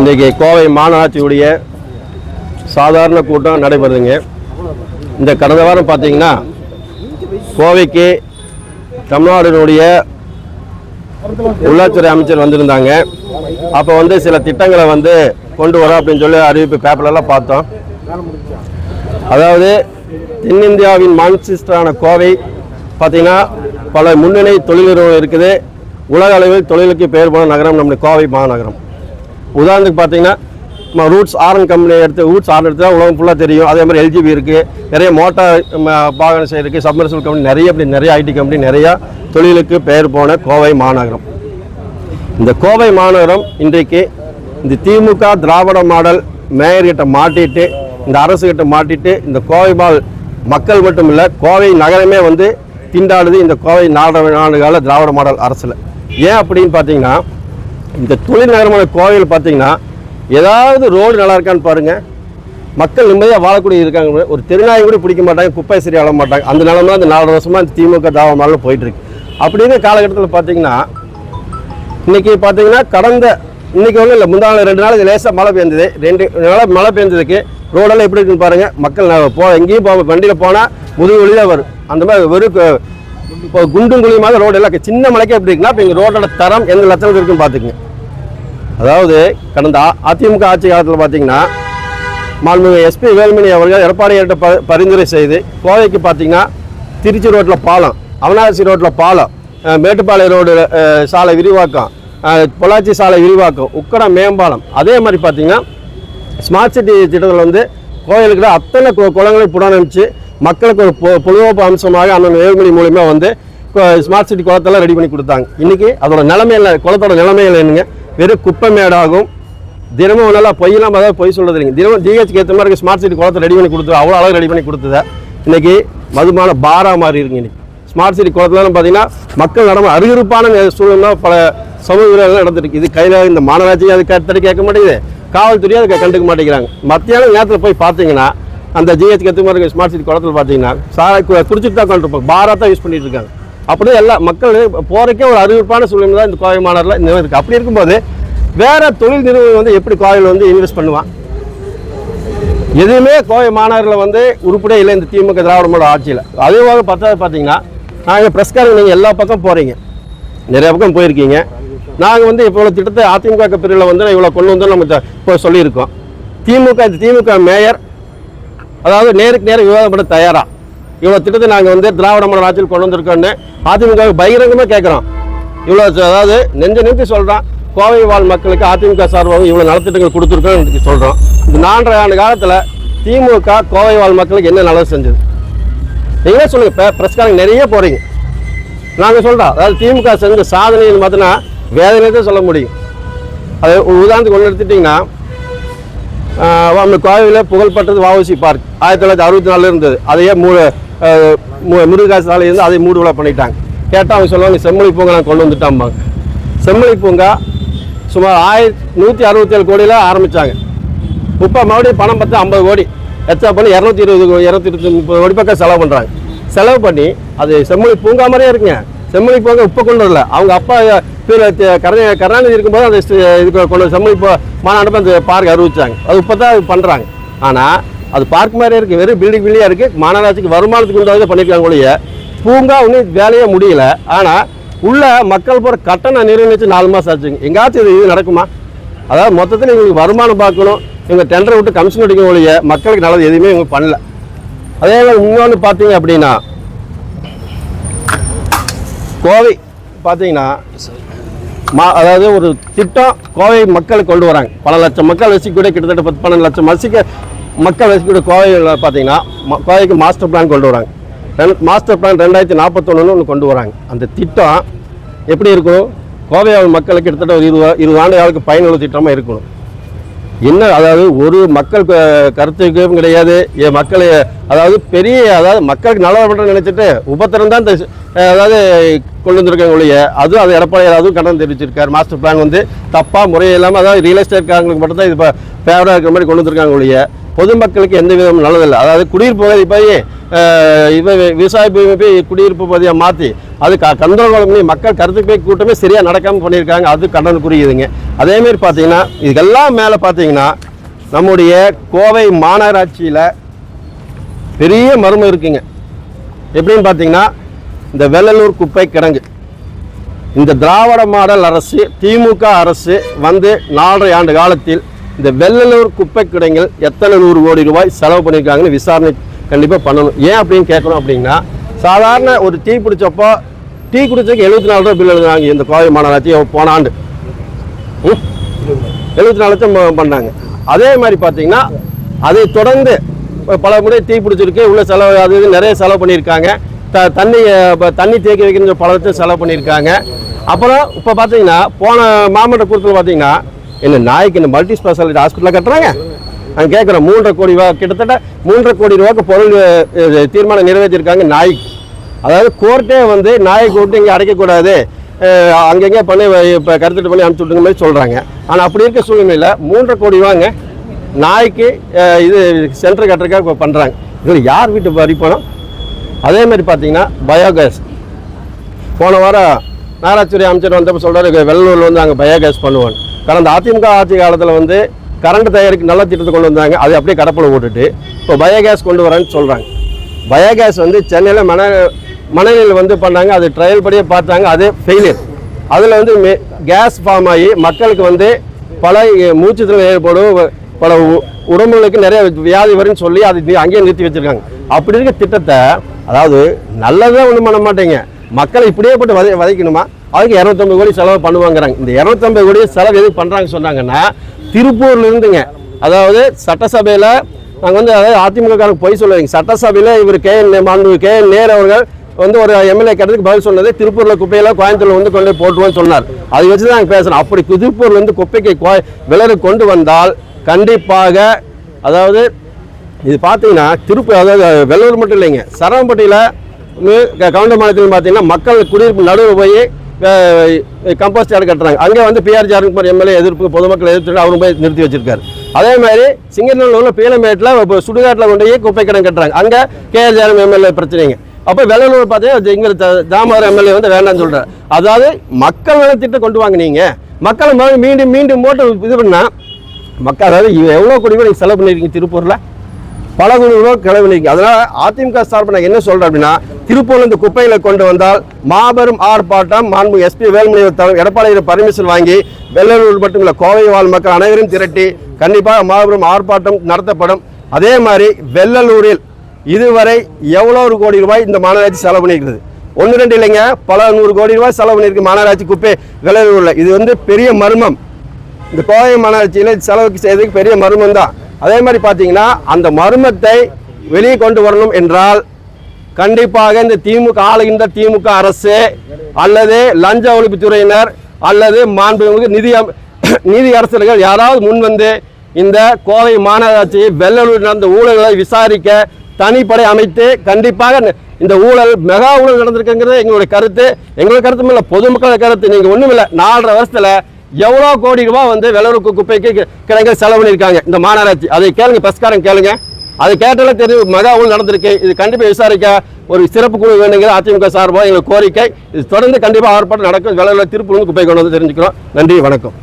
இன்றைக்கி கோவை மாநகராட்சியுடைய சாதாரண கூட்டம் நடைபெறுதுங்க. இந்த கடந்த வாரம் பார்த்தீங்கன்னா கோவைக்கு தமிழ்நாடுனுடைய உள்ளாட்சித்துறை அமைச்சர் வந்திருந்தாங்க. அப்போ வந்து சில திட்டங்களை வந்து கொண்டு வரோம் அப்படின்னு சொல்லி அறிவிப்பு பேப்பர்லாம் பார்த்தோம். அதாவது தென்னிந்தியாவின் மான்சிஸ்டரான கோவை பார்த்திங்கன்னா பல முன்னணி தொழில் நிறுவனம் இருக்குது. உலக அளவில் தொழிலுக்கு பெயர் போன நகரம் நம்முடைய கோவை மாநகரம். உதாரணத்துக்கு பார்த்தீங்கன்னா நம்ம ரூட்ஸ் ஆரன் கம்பெனி எடுத்து ரூட்ஸ் ஆரன் எடுத்தால் உலகம் ஃபுல்லாக தெரியும். அதே மாதிரி எல்ஜிபி இருக்குது நிறைய மோட்டார் வாகன செயல் இருக்குது சப்மர்சல் கம்பெனி நிறைய அப்படி நிறைய ஐடி கம்பெனி நிறையா தொழிலுக்கு பெயர் போன கோவை மாநகரம். இந்த கோவை மாநகரம் இன்றைக்கு இந்த திமுக திராவிட மாடல் மேயர்கிட்ட மாட்டிட்டு இந்த அரசுகிட்ட மாட்டிட்டு இந்த கோவை பால் மக்கள் மட்டும் இல்லை கோவை நகரமே வந்து திண்டாடுது இந்த கோவை நாடு நாடுகால திராவிட மாடல் அரசில். ஏன் அப்படின்னு பார்த்தீங்கன்னா இந்த தொழில் நகரமான கோவையில் பார்த்தீங்கன்னா ஏதாவது ரோடு நல்லா இருக்கான்னு பாருங்கள் மக்கள் நிம்மதியாக வாழக்கூடிய இருக்காங்க. ஒரு தெருநாயை கூட பிடிக்க மாட்டாங்க குப்பை சரி வாழ மாட்டாங்க. அந்த நிலமை அந்த நாலு வருஷமாக இந்த திமுக தாவ போயிட்டுருக்கு. போயிட்டு அப்படின்னு காலகட்டத்தில் பார்த்தீங்கன்னா இன்னைக்கு பார்த்தீங்கன்னா கடந்த இன்னைக்கு ஒன்றும் இல்லை முந்தா நாள் ரெண்டு நாளைக்கு லேசாக மழை பெஞ்சது ரெண்டு நாள் மழை பெஞ்சதுக்கு ரோடெல்லாம் எப்படி இருக்குன்னு பாருங்கள் மக்கள் நான் போ எங்கேயும் போ வண்டியில் போனால் முதுகு வழியில் வரும். அந்த மாதிரி வெறும் இப்போ குண்டும் குழியுமாக ரோடு எல்லாம் சின்ன மலைக்கே எப்படி இருக்குன்னா இப்போ எங்கள் ரோடோட தரம் எந்த லட்சத்துக்கு இருக்குன்னு பார்த்துக்குங்க. அதாவது கடந்த அதிமுக ஆட்சி காலத்தில் பார்த்தீங்கன்னா மாண்புமிகு எஸ்பி வேலுமணி அவர்கள் எடப்பாடியார்கிட்ட ப பரிந்துரை செய்து கோவைக்கு பார்த்தீங்கன்னா திருச்சி ரோட்டில் பாலம் அவனாசி ரோட்டில் பாலம் அஹ் மேட்டுப்பாளையம் ரோடு சாலை விரிவாக்கம் பொள்ளாச்சி சாலை விரிவாக்கம் உக்கடம் மேம்பாலம் அதே மாதிரி பார்த்தீங்கன்னா ஸ்மார்ட் சிட்டி திட்டத்தில் வந்து கோயிலுக்கு அத்தனை கு- குளங்களை புனரமைச்சு மக்களுக்கு ஒரு பொ- பொழுதுபோக்கு அம்சமாக அண்ணன் வேலுமணி மூலியமாக வந்து ஸ்மார்ட் சிட்டி குளத்தெல்லாம் ரெடி பண்ணி கொடுத்தாங்க. இன்றைக்கி அதோட நிலைமையில் குளத்தோட நிலைமையில் என்னங்க? வெறும் குப்பை மேடாகும் தினமும் நல்லா பொய்யெல்லாம் பார்த்தா பொய் சொல்றது இல்லைங்க தினமும் ஜிஹெச்க்கு ஏற்ற மாதிரி ஸ்மார்ட் சிட்டி குளத்தை ரெடி பண்ணி கொடுத்து அவ்வளோ அளவு ரெடி பண்ணி கொடுத்தத. இன்றைக்கி மதுமான பாரா மாறி இருக்குங்க இன்னைக்கு. ஸ்மார்ட் சிட்டி குளத்துலலாம் பார்த்தீங்கன்னா மக்கள் நடம அருகிருப்பான சூழ்நிலை பல சமூக விரோதங்கள் நடந்துருக்கு இது கையில் இந்த மாநகராட்சி அது கத்தடி கேட்க மாட்டேங்குது. காவல்துறையும் அதுக்கு கண்டுக்க மாட்டேங்கிறாங்க. மத்தியானம் நேரத்தில் போய் பார்த்தீங்கன்னா அந்த ஜிஹெச் கத்துமாரி மாதிரி இருக்க ஸ்மார்ட் சிட்டி குளத்தில் பார்த்தீங்கன்னா சாரை குடிச்சிட்டு தான் உட்காந்துருப்பாங்க பாரா தான் யூஸ் பண்ணிட்டு இருக்காங்க. அப்படியே எல்லா மக்கள் போகிறக்கே ஒரு அறிவிப்பான சூழ்நிலை தான் இந்த கோவை மாநகரில் இந்த மாதிரி இருக்கு. அப்படி இருக்கும்போது வேறு தொழில் நிறுவனம் வந்து எப்படி கோவையில் வந்து இன்வெஸ்ட் பண்ணுவான்? எதுவுமே கோவை மாநகரில் வந்து உருப்படியே இல்லை இந்த திமுக திராவிட ஆட்சியில். ஆட்சியில் போக பத்தாவது பார்த்தீங்கன்னா நாங்கள் பிரஸ்காரங்க நீங்கள் எல்லா பக்கம் போகிறீங்க நிறைய பக்கம் போயிருக்கீங்க. நாங்கள் வந்து இப்போ இவ்வளோ திட்டத்தை அதிமுக பிரிவில் வந்து இவ்வளோ கொண்டு வந்து நம்ம இப்போ சொல்லியிருக்கோம். திமுக இந்த திமுக மேயர் அதாவது நேருக்கு நேரம் விவாதம் பண்ண தயாரா? இவ்வளோ திட்டத்தை நாங்கள் வந்து திராவிட மாடல் ஆட்சியில் கொண்டு வந்திருக்கோன்னு அதிமுக பகிரங்கமாக கேட்குறோம் இவ்வளோ அதாவது நெஞ்ச நிறுத்தி சொல்கிறோம் கோவை வாழ் மக்களுக்கு அதிமுக சார்பாக இவ்வளோ நலத்திட்டங்கள் கொடுத்துருக்கோம் சொல்கிறோம் இந்த நான்கரை ஆண்டு காலத்தில் திமுக கோவை வாழ் மக்களுக்கு என்ன நல்லது செஞ்சது? நீங்களே சொல்லுங்கள் இப்போ பிரஸ்காரங்க நிறைய போகிறீங்க நாங்கள் சொல்கிறோம் அதாவது திமுக செஞ்ச சாதனைன்னு பார்த்தோன்னா வேதனை தான் சொல்ல முடியும். அது உதாரணத்துக்கு ஒன்று எடுத்துட்டிங்கன்னா அந்த நம்ம கோவையில் புகழ்பெற்றது வாவசி பார்க். ஆயிரத்தி தொள்ளாயிரத்தி அறுபத்தி நாலில் இருந்தது. அதையே மூ ஆஹ் மு- சாலை இருந்து அதை மூடு பண்ணிட்டாங்க. கேட்டால் அவங்க சொல்லுவாங்க செம்மொழி பூங்கா நான் கொண்டு வந்துட்டாம்பாங்க. செம்மொழி பூங்கா சுமார் ஆயிரத்தி நூற்றி அறுபத்தேழு கோடியில் ஆரம்பித்தாங்க இப்போ மறுபடியும் பணம் பார்த்து ஐம்பது கோடி. எச்சா பண்ணி இரநூத்தி இருபது கோ- இரநூத்தி இருபத்தி முப்பது கோடி பக்கம் செலவு பண்ணுறாங்க செலவு பண்ணி அது செம்மொழி பூங்கா மாதிரியே இருக்குங்க. செம்மொழி போக இப்போ கொண்டு வரல அவங்க அப்பா கீழே கருணா கருணாநிதி இருக்கும்போது அந்த இது இதுக்கு கொண்டு செம்மொழி போ மாநாடு அந்த பார்க் அறிவிச்சாங்க. அது இப்போ தான் பண்ணுறாங்க ஆனால் அது பார்க் மாதிரியே இருக்குது வெறும் பில்டிங் பில்டிங்காக இருக்குது மாநகராட்சிக்கு வருமானத்துக்கு உண்டாக பண்ணியிருக்காங்க ஒழிய பூங்கா ஒன்றும் வேலையே முடியல. ஆனால் உள்ள மக்கள் போகிற கட்டணம் நிர்ணயிச்சு நாலு மாதம் ஆச்சுங்க. எங்காச்சும் இது இது நடக்குமா? அதாவது மொத்தத்தில் இவங்களுக்கு வருமானம் பார்க்கணும். இவங்க டெண்டரை விட்டு கமிஷன் அடிக்க ஒழிய மக்களுக்கு நல்லது எதுவுமே இவங்க பண்ணல. அதே மாதிரி இன்னொன்று பார்த்தீங்க அப்படின்னா கோவை பார்த்தீங்கன்னா மா அதாவது ஒரு திட்டம் கோவை மக்களை கொண்டு வராங்க. பல லட்சம் மக்கள் வசிக்கக்கூடிய கிட்டத்தட்ட பத்து பன்னெண்டு லட்சம் வசிக்க மக்கள் வசிக்கக்கூடிய கோவையில் பார்த்தீங்கன்னா ம- கோவைக்கு மாஸ்டர் பிளான் கொண்டு வராங்க. ரெண்டு மாஸ்டர் பிளான் ரெண்டாயிரத்தி நாற்பத்தொன்னு ஒன்று கொண்டு வராங்க. அந்த திட்டம் எப்படி இருக்கும் கோவை மக்களுக்கு கிட்டத்தட்ட ஒரு இருபது இருபது ஆண்டு காலுக்கு பயனுள்ள திட்டமாக இருக்கணும். என்ன அதாவது ஒரு மக்கள் கருத்துக்கும் கிடையாது. என் மக்கள் அதாவது பெரிய அதாவது மக்களுக்கு நல்லது பண்ணுறேன்னு நினச்சிட்டு உபத்திரம் தான் இந்த அதாவது கொண்டு வந்திருக்காங்க ஒழிய. அதுவும் அது எடப்பாடி அதுவும் கடன் தெரிவிச்சிருக்காரு. மாஸ்டர் பிளான் வந்து தப்பாக முறையே இல்லாமல் அதாவது ரியல் எஸ்டேட்காரங்களுக்கு மட்டும் தான் இது இப்போ ஃபேவராக இருக்கிற மாதிரி கொண்டு வந்திருக்காங்க ஒழிய. பொதுமக்களுக்கு எந்த விதமும் நல்லதில்லை. அதாவது குடியிருப்பு பகுதி போய் இவ விவசாய பூமி போய் குடியிருப்பு பகுதியாக மாற்றி அது க கந்தோலம் மக்கள் கருத்து போய் கூட்டமே சரியாக நடக்காமல் பண்ணியிருக்காங்க. அது கடனுக்குரியதுங்க அதேமாரி பார்த்தீங்கன்னா இதுக்கெல்லாம் மேலே பார்த்தீங்கன்னா நம்முடைய கோவை மாநகராட்சியில் பெரிய மர்மம் இருக்குங்க. எப்படின்னு பார்த்தீங்கன்னா இந்த வெள்ளலூர் குப்பை கிடங்கு. இந்த திராவிட மாடல் அரசு திமுக அரசு வந்து நாலரை ஆண்டு காலத்தில் இந்த வெள்ளலூர் குப்பை கிடங்கில் எத்தனை நூறு கோடி ரூபாய் செலவு பண்ணியிருக்காங்கன்னு விசாரணை கண்டிப்பாக பண்ணணும். ஏன் அப்படின்னு கேட்கணும் அப்படின்னா சாதாரண ஒரு டீ பிடிச்சப்போ டீ குடிச்சதுக்கு எழுபத்தி நாலு ரூபா பில் எழுதுனாங்க இந்த கோவை மாநகராட்சி போன ஆண்டு. எழுபத்தி நாலு லட்சம் பண்ணாங்க. அதே மாதிரி பார்த்தீங்கன்னா அதை தொடர்ந்து பல முறை டீ பிடிச்சிருக்கு உள்ள செலவு அது நிறைய செலவு பண்ணியிருக்காங்க. த தண்ணி இப்போ தண்ணி தேக்கி வைக்கிற பல செலவு பண்ணியிருக்காங்க. அப்புறம் இப்போ பார்த்தீங்கன்னா போன மாவட்ட கூட்டத்தில் பார்த்தீங்கன்னா என்ன நாய்க்கு இந்த மல்டி ஸ்பெஷாலிட்டி ஹாஸ்பிட்டலில் கட்டுறாங்க? நான் கேட்குறேன் மூன்றரை கோடி ரூபா கிட்டத்தட்ட மூன்றரை கோடி ரூபாய்க்கு பொருள் தீர்மானம் நிறைவேற்றியிருக்காங்க நாய்க்கு. அதாவது கோர்ட்டே வந்து நாயை கூப்பிட்டு இங்கே அடைக்கக்கூடாது. அங்கங்கே பண்ணி இப்போ கருத்துட்டு பண்ணி அனுப்பிச்சு விட்டுங்க மாதிரி சொல்கிறாங்க ஆனால் அப்படி இருக்க சூழ்நிலையில் மூன்றரை கோடி ரூபாங்க நாய்க்கு இது சென்டர் கட்டுறதுக்காக இப்போ பண்ணுறாங்க இதில் யார் வீட்டு வரி பணம் அதே மாதிரி பார்த்தீங்கன்னா பயோகேஸ் போன வாரம் நகராட்சித்துறை அமைச்சர் வந்தப்போ சொல்கிறாரு வெள்ளூரில் வந்து அங்கே பயோகேஸ் பண்ணுவோம் கடந்த அதிமுக ஆட்சி காலத்தில் வந்து கரண்ட் தயாரிக்க நல்ல திட்டத்தை கொண்டு வந்தாங்க. அதை அப்படியே கடப்பில் விட்டுட்டு இப்போ பயோகேஸ் கொண்டு வரேன்னு சொல்கிறாங்க பயோகேஸ் வந்து சென்னையில் மன மணலில் வந்து பண்ணாங்க. அது ட்ரையல் படியே பார்த்தாங்க. அது ஃபெயிலியர் அதில் வந்து மே- கேஸ் ஃபார்ம் ஆகி மக்களுக்கு வந்து பல மூச்சுத்தில் ஏற்படும். பல உடம்புகளுக்கு நிறைய வியாதி வரும்னு சொல்லி அது அங்கேயே நிறுத்தி வச்சுருக்காங்க. அப்படி இருக்க திட்டத்தை அதாவது நல்லதே ஒன்றும் பண்ண மாட்டேங்க. மக்களை இப்படியே போட்டு வதை வதைக்கணுமா? அதுக்கு இரநூத்தம்பது கோடி செலவு பண்ணுவாங்கிறாங்க. இந்த இரநூத்தம்பது கோடி செலவு எதுக்கு பண்ணுறாங்க சொன்னாங்கன்னா திருப்பூர்ல இருந்துங்க. அதாவது சட்டசபையில் நாங்கள் வந்து அதாவது அதிமுகக்காரங்க பொய் சொல்லுவீங்க சட்டசபையில் இவர் கே என் மாண்பு கே என் நேர் அவர்கள் வந்து ஒரு எம்எல்ஏ கேட்டதுக்கு பதில் சொன்னது திருப்பூரில் குப்பையெல்லாம் கோயம்புத்தூர்ல வந்து கொண்டு போய் போட்டுருவோம்னு சொன்னார். அதை வச்சு தான் நாங்கள் பேசணும். அப்படி திருப்பூர்லேருந்து குப்பைக்கு கோ விலரு கொண்டு வந்தால் கண்டிப்பாக அதாவது இது பார்த்தீங்கன்னா திருப்பி அதாவது வெள்ளூர் மட்டும் இல்லைங்க. சரவம்பட்டியில் கவுண்டர் மாநிலத்தில் பார்த்தீங்கன்னா மக்கள் குடியிருப்பு நடுவில் போய் கம்போஸ்ட் யார்டு கட்டுறாங்க. அங்கே வந்து பிஆர் ஜார்குமார் எம்எல்ஏ எதிர்ப்பு பொதுமக்கள் எதிர்த்து அவரும் போய் நிறுத்தி வச்சிருக்காரு. அதே மாதிரி சிங்கநல்லூரில் பீலமேட்டில் இப்போ சுடுகாட்டில் கொண்டு போய் குப்பை கிடங்கு கட்டுறாங்க. அங்கே கேஆர் ஜாரம் எம்எல்ஏ பிரச்சனைங்க. அப்போ வெள்ளலூர் பார்த்தீங்கன்னா இங்கே தாமர எம்எல்ஏ வந்து வேண்டாம்னு சொல்கிறார் அதாவது மக்கள் நல திட்டம் கொண்டு வாங்க நீங்கள் மக்களை மீண்டும் மீண்டும் போட்டு இது பண்ணால் மக்கள் அதாவது எவ்வளோ கோடி நீங்கள் செலவு பண்ணியிருக்கீங்க திருப்பூரில்? பல கோடி ரூபாய் செலவழிங்க அதிமுக சார்பு நான் என்ன சொல்கிறேன் அப்படின்னா திருப்பூர்ல இந்த குப்பைகளை கொண்டு வந்தால் மாபெரும் ஆர்ப்பாட்டம் மாண்பு எஸ்பி வேல்மணி தலைவர் எடப்பாளையில் பர்மிஷன் வாங்கி வெள்ளலூர் மட்டும் இல்லை கோவை வாழ் மக்கள் அனைவரும் திரட்டி கண்டிப்பாக மாபெரும் ஆர்ப்பாட்டம் நடத்தப்படும். அதே மாதிரி வெள்ளலூரில் இதுவரை எவ்வளோ ஒரு கோடி ரூபாய் இந்த மாநகராட்சி செலவு பண்ணியிருக்கிறது ஒன்று ரெண்டு இல்லைங்க. பல நூறு கோடி ரூபாய் செலவு பண்ணியிருக்கு மாநகராட்சி குப்பை வெள்ளலூரில். இது வந்து பெரிய மர்மம். இந்த கோவை மாநகராட்சியில் செலவுக்கு செய்ததுக்கு பெரிய மர்மம் தான் அதே மாதிரி பார்த்தீங்கன்னா அந்த மர்மத்தை வெளியே கொண்டு வரணும் என்றால் கண்டிப்பாக இந்த திமுக ஆளுகின்ற திமுக அரசு அல்லது லஞ்ச ஒழிப்புத்துறையினர் அல்லது மாண்புமிகு நிதி நீதி அரசர்கள் யாராவது முன் வந்து இந்த கோவை மாநகராட்சி வெள்ளலூர் நடந்த ஊழல்களை விசாரிக்க தனிப்படை அமைத்து கண்டிப்பாக இந்த ஊழல் மெகா ஊழல் நடந்திருக்குங்கிறது எங்களுடைய கருத்து. எங்களுடைய கருத்தும் இல்லை பொதுமக்கள் கருத்து. நீங்கள் ஒன்றும் இல்லை நாலரை வருஷத்தில் எவ்வளோ கோடி ரூபாய் வந்து வெள்ளருக்கு குப்பைக்கு கிழங்கு செலவு பண்ணியிருக்காங்க இந்த மாநகராட்சி. அதை கேளுங்க பஸ்காரன் கேளுங்க. அது கேட்டாலே தெரியும் மகாவும் ஊழல் நடந்திருக்கு. இது கண்டிப்பாக விசாரிக்க ஒரு சிறப்பு குழு வேணுங்கிற அதிமுக சார்பாக எங்களுக்கு கோரிக்கை. இது தொடர்ந்து கண்டிப்பாக ஆர்ப்பாட்டம் நடக்கும். வெள்ளலூர் திருப்பூர் குப்பை கொண்டு வந்து தெரிஞ்சுக்கிறோம். நன்றி வணக்கம்.